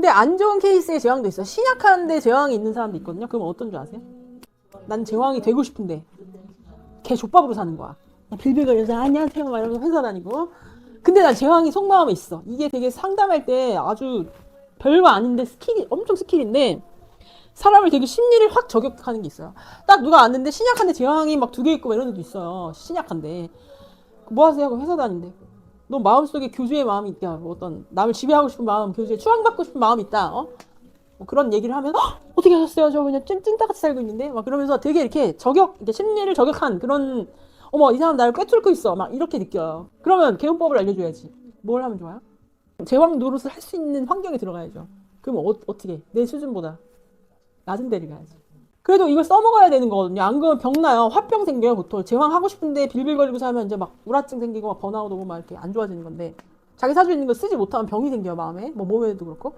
근데 안 좋은 케이스의 제왕도 있어. 신약한데 제왕이 있는 사람도 있거든요. 그럼 어떤 줄 아세요? 난 제왕이 되고 싶은데 걔 족밥으로 사는 거야. 빌빌거리면서 안녕하세요 막 이러면서 회사 다니고. 근데 난 제왕이 속마음에 있어. 이게 되게 상담할 때 아주 별거 아닌데 스킬이 엄청 스킬인데 사람을 되게 심리를 확 저격하는 게 있어요. 딱 누가 왔는데 신약한데 제왕이 막 두 개 있고 막 이런 애도 있어요. 신약한데 뭐 하세요? 회사 다닌대. 너 마음속에 교주의 마음이 있다. 뭐 어떤 남을 지배하고 싶은 마음, 교주의 추앙받고 싶은 마음이 있다. 어? 뭐 그런 얘기를 하면 "헉, 어떻게 하셨어요? 저 그냥 찐 찐따같이 살고 있는데 막 그러면서 되게 이렇게 저격, 이렇게 심리를 저격한 그런 어머 이 사람 나를 꿰뚫고 있어 막 이렇게 느껴요. 그러면 개운법을 알려줘야지. 뭘 하면 좋아요? 제왕 노릇을 할 수 있는 환경에 들어가야죠. 그럼 어, 어떻게? 내 수준보다 낮은 데를 가야지. 그래도 이걸 써먹어야 되는 거거든요. 안 그러면 병 나요. 화병 생겨요, 보통. 제왕 하고 싶은데 빌빌거리고 살면 이제 막 우라증 생기고 막 번아웃 오고 막 이렇게 안 좋아지는 건데 자기 사주 있는 거 쓰지 못하면 병이 생겨요, 마음에. 뭐 몸에도 그렇고.